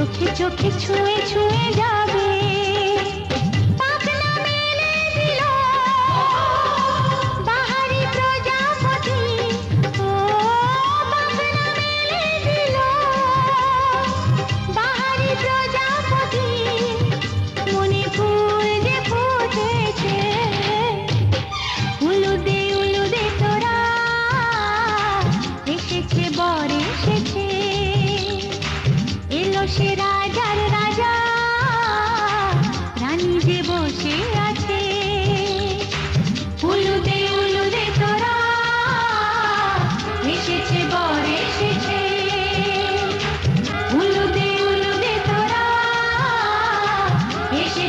চোখে চোখে ছুঁয়ে ছুঁয়ে যাবে। মানুষেরা